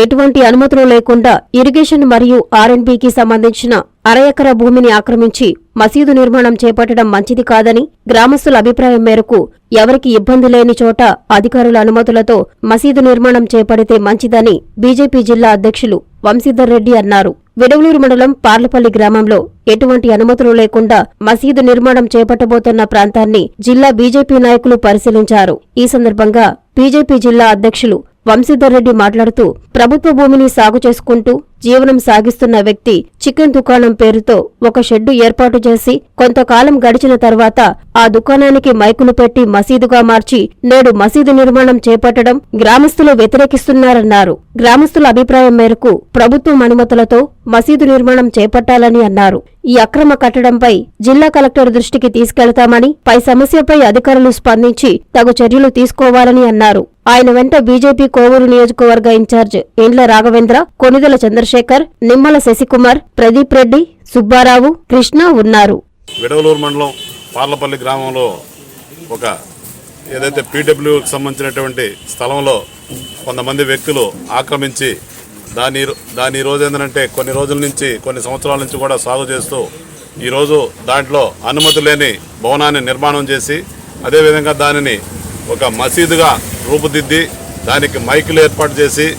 ఎటువంటి అనుమతులు లేకుండా ఇరిగేషన్ మరియు ఆర్ఎన్బికి సంబంధించిన అర ఎకరా భూమిని ఆక్రమించి మసీదు నిర్మాణం చేపట్టడం మంచిది కాదని గ్రామస్తుల అభిప్రాయం మేరకు ఎవరికి ఇబ్బంది లేని చోట అధికారుల అనుమతులతో మసీదు నిర్మాణం చేపడితే మంచిదని బీజేపీ జిల్లా అధ్యక్షులు వంశీధర్ రెడ్డి అన్నారు. విడవలూరు మండలం పార్లపల్లి గ్రామంలో ఎటువంటి అనుమతులు లేకుండా మసీదు నిర్మాణం చేపట్టబోతున్న ప్రాంతాన్ని జిల్లా బీజేపీ నాయకులు పరిశీలించారు. ఈ సందర్భంగా బీజేపీ జిల్లా అధ్యక్షులు వంశీధర్ రెడ్డి మాట్లాడుతూ ప్రభుత్వ భూమిని సాగు చేసుకుంటూ జీవనం సాగిస్తున్న వ్యక్తి చికెన్ దుకాణం పేరుతో ఒక షెడ్డు ఏర్పాటు చేసి కొంతకాలం గడిచిన తర్వాత ఆ దుకాణానికి మైకులు పెట్టి మసీదుగా మార్చి నేడు మసీదు నిర్మాణం చేపట్టడం గ్రామస్తులు వ్యతిరేకిస్తున్నారన్నారు. గ్రామస్తుల అభిప్రాయం మేరకు ప్రభుత్వం అనుమతులతో మసీదు నిర్మాణం చేపట్టాలని అన్నారు. ఈ అక్రమ కట్టడంపై జిల్లా కలెక్టర్ దృష్టికి తీసుకెళ్తామని పై సమస్యపై అధికారులు స్పందించి తగు చర్యలు తీసుకోవాలని అన్నారు. ఆయన వెంట బీజేపీ కోవూరు నియోజకవర్గ ఇన్ఛార్జ్ ఇండ్ల రాఘవేంద్ర కొనిదెల చంద్రశేఖర్ నిమ్మల శశికుమార్ ప్రదీప్ రెడ్డి సుబ్బారావు కృష్ణ ఉన్నారు. విడవలూరు మండలం పార్లపల్లి గ్రామంలో ఒక ఏదైతే పీడబ్ల్యూకి సంబంధించినటువంటి స్థలంలో కొంతమంది వ్యక్తులు ఆక్రమించి దాని దాని రోజు ఏంటంటే కొన్ని రోజుల నుంచి కొన్ని సంవత్సరాల నుంచి కూడా సాగు చేస్తూ ఈరోజు దాంట్లో అనుమతి లేని భవనాన్ని నిర్మాణం చేసి అదేవిధంగా దానిని ఒక మసీదుగా రూపుదిద్ది దానికి మైకులు ఏర్పాటు చేసి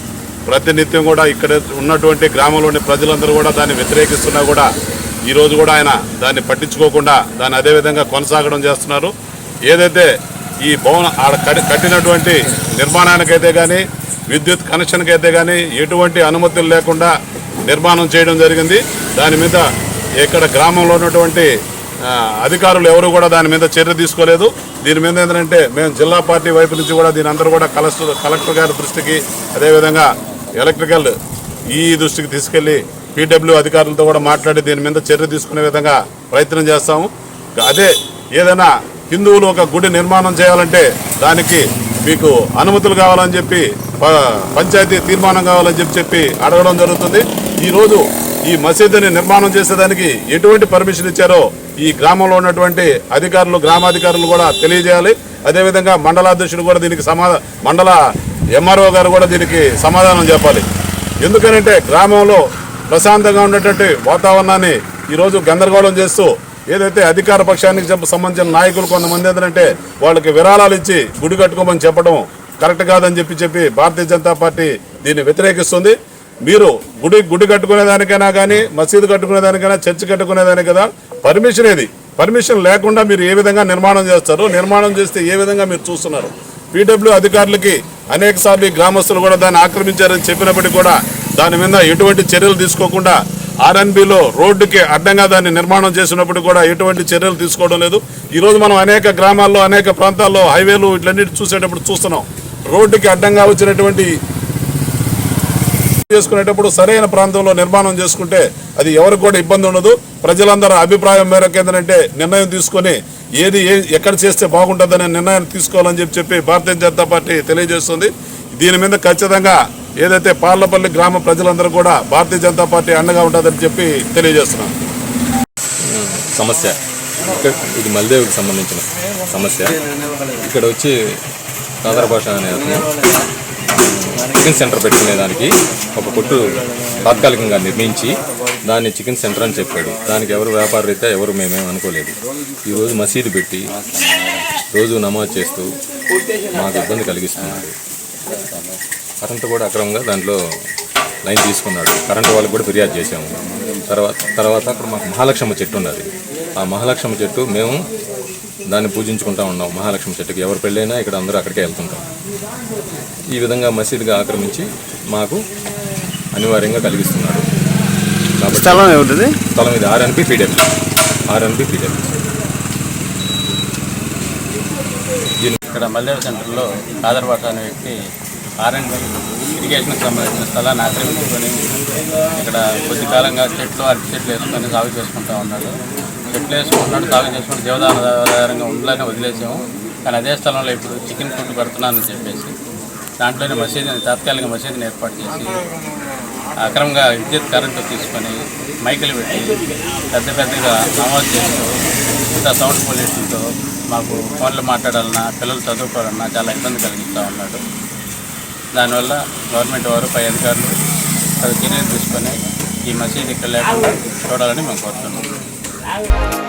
ప్రతినిత్యం కూడా ఇక్కడ ఉన్నటువంటి గ్రామంలోని ప్రజలందరూ కూడా దాన్ని వ్యతిరేకిస్తున్నా కూడా ఈరోజు కూడా ఆయన దాన్ని పట్టించుకోకుండా దాన్ని అదేవిధంగా కొనసాగడం చేస్తున్నారు. ఏదైతే ఈ భవన ఆడ కట్టి- కట్టినటువంటి నిర్మాణానికైతే కానీ విద్యుత్ కనెక్షన్కి అయితే కానీ ఎటువంటి అనుమతులు లేకుండా నిర్మాణం చేయడం జరిగింది. దాని మీద ఇక్కడ గ్రామంలో ఉన్నటువంటి అధికారులు ఎవరు కూడా దాని మీద చర్య తీసుకోలేదు. దీని మీద ఏంటంటే మేము జిల్లా పార్టీ వైపు నుంచి కూడా దీని అందరూ కూడా కలెక్టర్ కలెక్టర్ గారి దృష్టికి అదేవిధంగా ఎలక్ట్రికల్ ఈ దృష్టికి తీసుకెళ్ళి పీడబ్ల్యూ అధికారులతో కూడా మాట్లాడి దీని మీద చర్య తీసుకునే విధంగా ప్రయత్నం చేస్తాము. అదే ఏదైనా హిందువులు ఒక గుడి నిర్మాణం చేయాలంటే దానికి మీకు అనుమతులు కావాలని చెప్పి ప- పంచాయతీ తీర్మానం కావాలని చెప్పి చెప్పి అడగడం జరుగుతుంది. ఈరోజు ఈ మసీదుని నిర్మాణం చేసేదానికి ఎటువంటి పర్మిషన్ ఇచ్చారో ఈ గ్రామంలో ఉన్నటువంటి అధికారులు గ్రామాధికారులు కూడా తెలియజేయాలి. అదేవిధంగా మండలాధ్యక్షుడు కూడా దీనికి సమాధా మండల ఎంఆర్ఓ గారు కూడా దీనికి సమాధానం చెప్పాలి. ఎందుకనంటే గ్రామంలో ప్రశాంతంగా ఉన్నటువంటి వాతావరణాన్ని ఈరోజు గందరగోళం చేస్తూ ఏదైతే అధికార పక్షానికి సంబంధించిన నాయకులు కొంతమంది ఏంటంటే వాళ్ళకి విరాళాలు ఇచ్చి గుడి కట్టుకోమని చెప్పడం కరెక్ట్ కాదని చెప్పి చెప్పి భారతీయ జనతా పార్టీ దీన్ని వ్యతిరేకిస్తుంది. మీరు గుడి గుడి కట్టుకునేదానికైనా కానీ మసీదు కట్టుకునేదానికైనా చర్చి కట్టుకునేదానికి కదా పర్మిషన్ ఏది? పర్మిషన్ లేకుండా మీరు ఏ విధంగా నిర్మాణం చేస్తారు నిర్మాణం చేస్తే ఏ విధంగా మీరు చూస్తున్నారు? పీడబ్ల్యూ అధికారులకి అనేక సార్లు ఈ గ్రామస్తులు కూడా దాన్ని ఆక్రమించారని చెప్పినప్పటికీ కూడా దాని మీద ఎటువంటి చర్యలు తీసుకోకుండా ఆర్ఎన్బిలో రోడ్డుకి అడ్డంగా దాన్ని నిర్మాణం చేసినప్పుడు కూడా ఎటువంటి చర్యలు తీసుకోవడం లేదు. ఈరోజు మనం అనేక గ్రామాల్లో అనేక ప్రాంతాల్లో హైవేలు ఇట్లన్నిటి చూసేటప్పుడు చూస్తున్నాం. రోడ్డుకి అడ్డంగా వచ్చినటువంటి చేసుకునేటప్పుడు సరైన ప్రాంతంలో నిర్మాణం చేసుకుంటే అది ఎవరికి కూడా ఇబ్బంది ఉండదు. ప్రజలందరూ అభిప్రాయం మేరకు ఏంటంటే నిర్ణయం తీసుకొని ఏది ఎక్కడ చేస్తే బాగుంటుందనే నిర్ణయం తీసుకోవాలని చెప్పి చెప్పి భారతీయ జనతా పార్టీ తెలియజేస్తుంది. దీని మీద ఖచ్చితంగా ఏదైతే పార్లపల్లి గ్రామ ప్రజలందరూ కూడా భారతీయ జనతా పార్టీ అండగా ఉంటుందని చెప్పి తెలియజేస్తున్నాం. సమస్య. ఇది మల్దేవికి సంబంధించిన సమస్య. ఇక్కడ వచ్చి కాదర భాష అనే అతను. చికెన్ సెంటర్ పెట్టుకునే దానికి ఒక కొట్టు తాత్కాలికంగా నిర్మించి దాన్ని చికెన్ సెంటర్ అని చెప్పాడు. దానికి ఎవరు వ్యాపార రీత్యా ఎవరు మేమేం అనుకోలేదు. ఈరోజు మసీదు పెట్టి రోజు నమాజ్ చేస్తూ మాకు ఇబ్బంది కలిగిస్తున్నాడు కరెంటు కూడా అక్రమంగా దాంట్లో లైన్ తీసుకున్నాడు. కరెంటు వాళ్ళకి కూడా ఫిర్యాదు చేసాము తర్వాత తర్వాత అక్కడ మాకు మహాలక్ష్మ చెట్టు ఉన్నది. ఆ మహాలక్ష్మ చెట్టు మేము దాన్ని పూజించుకుంటా ఉన్నాం. మహాలక్ష్మి చెట్టుకి ఎవరు పెళ్ళైనా ఇక్కడ అందరూ అక్కడికే వెళ్తుంటాం. ఈ విధంగా మసీదుగా ఆక్రమించి మాకు అనివార్యంగా కలిగిస్తున్నాడు కాబట్టి స్థలం ఏముంటుంది? స్థలం ఇది ఆర్ఎన్పి పీడబ్ల్యూ ఆర్ఎన్పి పీడబ్ల్యూ ఇక్కడ మల్లేవ సెంటర్లో కాదర్బాట అనే వ్యక్తి ఆర్ఎండ్ ఇరిగేషన్కి సంబంధించిన స్థలాన్ని ఆక్రమించుకొని ఇక్కడ కొద్ది కాలంగా చెట్లు అరటి చెట్లు వేసుకొని సాగు చేసుకుంటా ఉన్నాడు. చెట్లు వేసుకుంటున్నాడు సాగు చేసుకుంటూ జీవదాన ఆధారంగా ఉండాలని వదిలేసాము. కానీ అదే స్థలంలో ఇప్పుడు చికెన్ ఫుడ్ పెడుతున్నానని చెప్పేసి దాంట్లోనే మసీదుని తాత్కాలిక మసీదుని ఏర్పాటు చేసి అక్రమంగా విద్యుత్ కరెంటు తీసుకొని మైకులు పెట్టి పెద్ద పెద్దగా నమోదు చేస్తూ ఇంత సౌండ్ పొల్యూషన్తో మాకు ఫోన్లు మాట్లాడాలన్నా పిల్లలు చదువుకోవాలన్నా చాలా ఇబ్బంది కలిగిస్తూ ఉన్నాడు. దానివల్ల గవర్నమెంట్ వారు పై అధికారులు అది చర్యలు తీసుకొని ఈ మసీదు ఇక్కడ లేకుండా చూడాలని మేము కోరుతున్నాం. out.